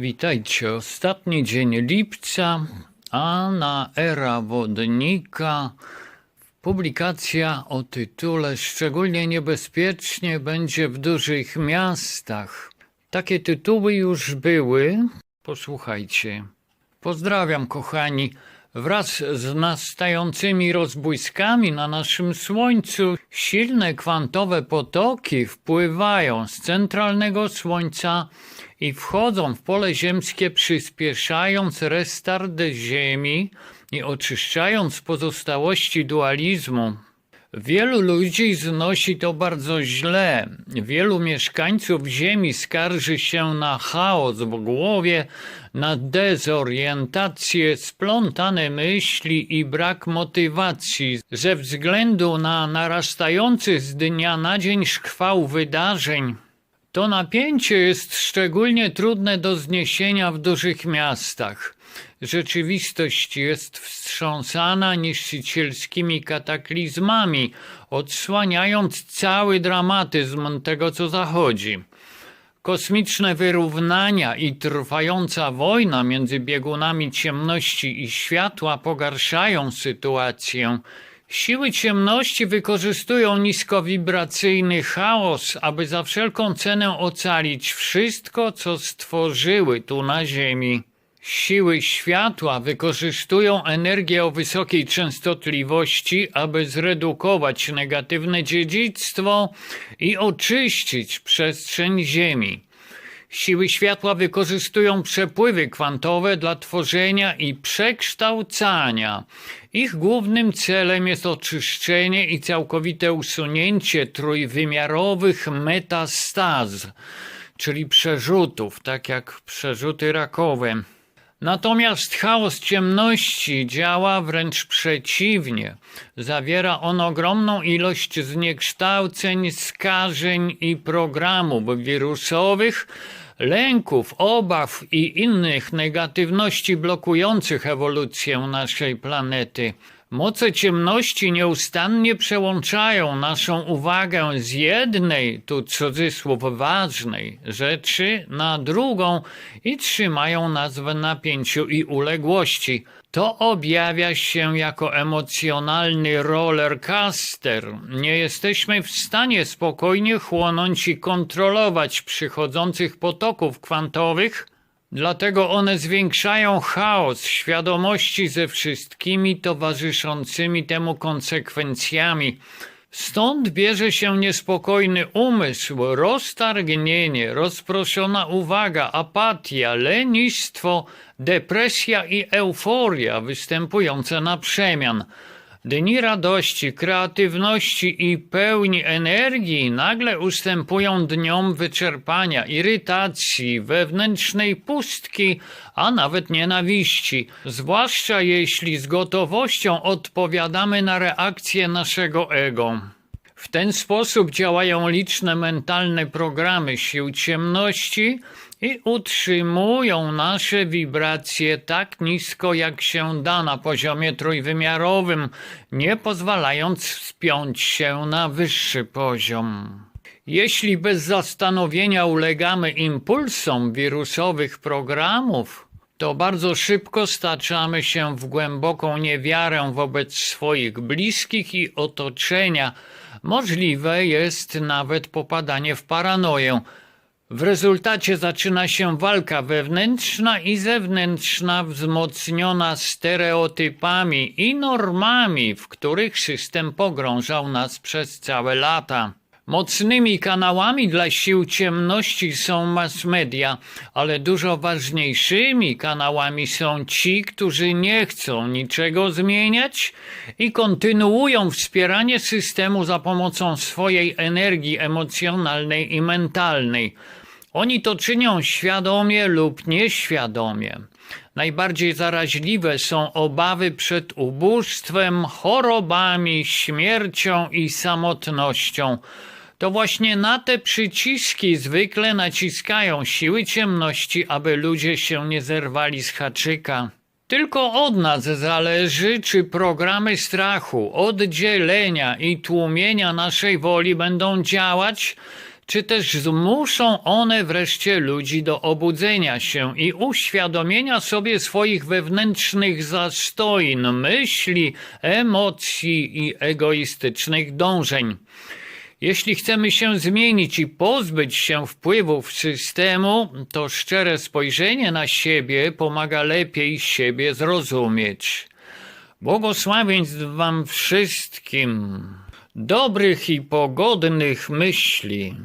Witajcie, ostatni dzień lipca, a na era wodnika publikacja o tytule Szczególnie niebezpiecznie będzie w dużych miastach. Takie tytuły już były. Posłuchajcie. Pozdrawiam, kochani. Wraz z nastającymi rozbłyskami na naszym Słońcu silne kwantowe potoki wpływają z centralnego Słońca i wchodzą w pole ziemskie, przyspieszając restart Ziemi i oczyszczając pozostałości dualizmu. Wielu ludzi znosi to bardzo źle. Wielu mieszkańców Ziemi skarży się na chaos w głowie, na dezorientację, splątane myśli i brak motywacji ze względu na narastający z dnia na dzień szkwał wydarzeń. To napięcie jest szczególnie trudne do zniesienia w dużych miastach. Rzeczywistość jest wstrząsana niszczycielskimi kataklizmami, odsłaniając cały dramatyzm tego, co zachodzi. Kosmiczne wyrównania i trwająca wojna między biegunami ciemności i światła pogarszają sytuację. Siły ciemności wykorzystują niskowibracyjny chaos, aby za wszelką cenę ocalić wszystko, co stworzyły tu na Ziemi. Siły światła wykorzystują energię o wysokiej częstotliwości, aby zredukować negatywne dziedzictwo i oczyścić przestrzeń Ziemi. Siły światła wykorzystują przepływy kwantowe dla tworzenia i przekształcania. Ich głównym celem jest oczyszczenie i całkowite usunięcie trójwymiarowych metastaz, czyli przerzutów, tak jak przerzuty rakowe. Natomiast chaos ciemności działa wręcz przeciwnie. Zawiera on ogromną ilość zniekształceń, skażeń i programów wirusowych, lęków, obaw i innych negatywności blokujących ewolucję naszej planety. Moce ciemności nieustannie przełączają naszą uwagę z jednej, tu cudzysłów ważnej rzeczy na drugą i trzymają nas w napięciu i uległości. To objawia się jako emocjonalny rollercaster. Nie jesteśmy w stanie spokojnie chłonąć i kontrolować przychodzących potoków kwantowych, Dlatego one zwiększają chaos świadomości ze wszystkimi towarzyszącymi temu konsekwencjami. Stąd bierze się niespokojny umysł, roztargnienie, rozproszona uwaga, apatia, lenistwo, depresja i euforia występujące na przemian. Dni radości, kreatywności i pełni energii nagle ustępują dniom wyczerpania, irytacji, wewnętrznej pustki, a nawet nienawiści, zwłaszcza jeśli z gotowością odpowiadamy na reakcje naszego ego. W ten sposób działają liczne mentalne programy sił ciemności i utrzymują nasze wibracje tak nisko, jak się da na poziomie trójwymiarowym, nie pozwalając wspiąć się na wyższy poziom. Jeśli bez zastanowienia ulegamy impulsom wirusowych programów, to bardzo szybko staczamy się w głęboką niewiarę wobec swoich bliskich i otoczenia. Możliwe jest nawet popadanie w paranoję. W rezultacie zaczyna się walka wewnętrzna i zewnętrzna, wzmocniona stereotypami i normami, w których system pogrążał nas przez całe lata. Mocnymi kanałami dla sił ciemności są mass media, ale dużo ważniejszymi kanałami są ci, którzy nie chcą niczego zmieniać i kontynuują wspieranie systemu za pomocą swojej energii emocjonalnej i mentalnej. Oni to czynią świadomie lub nieświadomie. Najbardziej zaraźliwe są obawy przed ubóstwem, chorobami, śmiercią i samotnością. To właśnie na te przyciski zwykle naciskają siły ciemności, aby ludzie się nie zerwali z haczyka. Tylko od nas zależy, czy programy strachu, oddzielenia i tłumienia naszej woli będą działać, czy też zmuszą one wreszcie ludzi do obudzenia się i uświadomienia sobie swoich wewnętrznych zastojn, myśli, emocji i egoistycznych dążeń. Jeśli chcemy się zmienić i pozbyć się wpływów systemu, to szczere spojrzenie na siebie pomaga lepiej siebie zrozumieć. Błogosławieństw Wam wszystkim, dobrych i pogodnych myśli.